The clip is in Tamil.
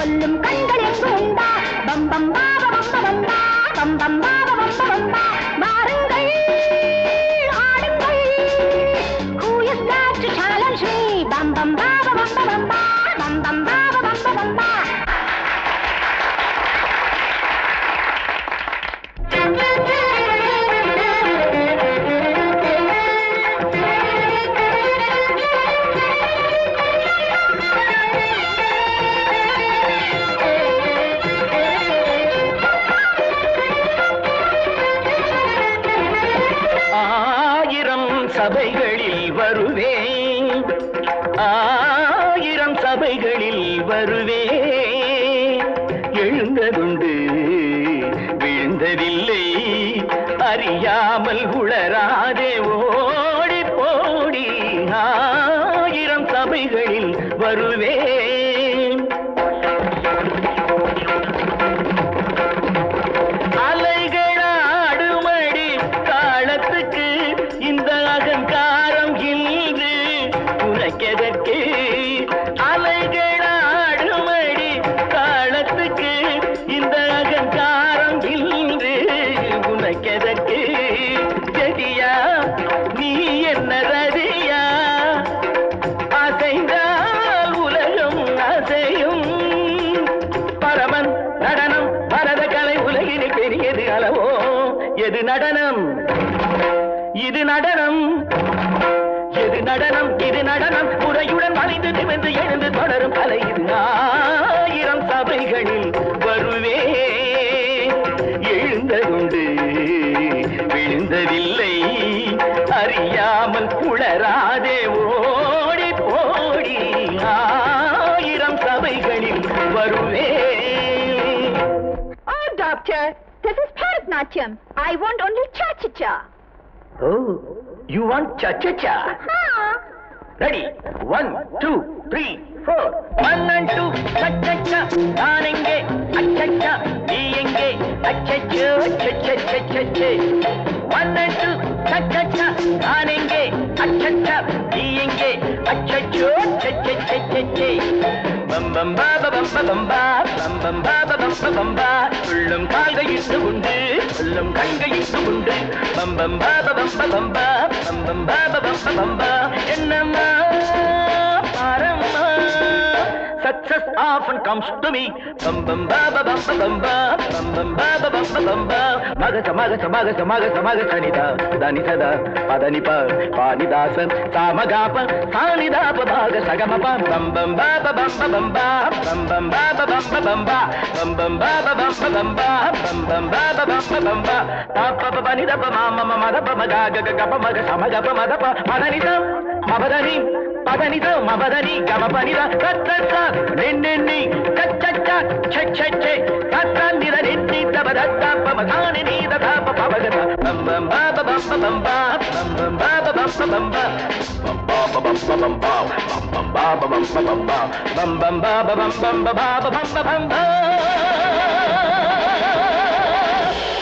கொல்லும் கண்கள் சபைகளில் வருவே எழுந்ததுண்டு விழுந்ததில்லை அறியாமல் உளராதே ஓடி போடி ஆயிரம் சபைகளில் வருவே எது நடனம்? இது நடனம். எது நடனம்? இது நடனம். முறையுடன் வளைந்து நிமிர்ந்து எழுந்து தொடரும் கலை இது. ஆயிரம் சபைகளில் வரும் Bharatanatyam I want only cha cha cha oh you want cha cha cha ready one two three four one and two சச்சா நான் எங்கே அச்சச்சா நீ எங்கே அச்சச்சோ சச்சச்சே ஒன் அண்ட் டூ சச்சா நான் எங்கே அச்சச்சா நீ எங்கே அச்சச்சோ சச்சச்சே பம் பாப பம்ப பம்பா பம் பாப பம்ப பம்பா உண்டு உண்டு பாப பம்ப பம்பா பாப பம்ப பம்பா என்னம்மா Success often comes to me. Bum bum ba ba bum ba bum ba bum bum ba ba bum ba bum ba. Maga sa maga sa maga sa maga sa maga sa ni da da ni sa da pa da ni pa pa ni da sa sa ma ga pa sa ni da pa ba ga sa ga ma pa bum bum ba ba bum ba bum ba bum bum ba ba bum ba bum ba bum bum ba ba bum ba bum ba bum bum ba ba bum ba bum ba ta pa pa pa ni da pa ma ma ma ma da pa ma ga ga ga ga pa ma ga sa ma ga pa ma da pa ma da ni sa మబదని పదనిద మబదని గమ పనిద కచ్చ నిన్నెన్ని కచ్చచ్చ ఛచ్చచ్చే కత్త నిద నిత్తి దబ దత్త పమ ధాని నీద ధాప పవగత బం బం బా బం బం బా బం బం బా బం బం బా bum bum bum bum bum bum bum bum bum bum bum bum bum bum bum bum bum bum bum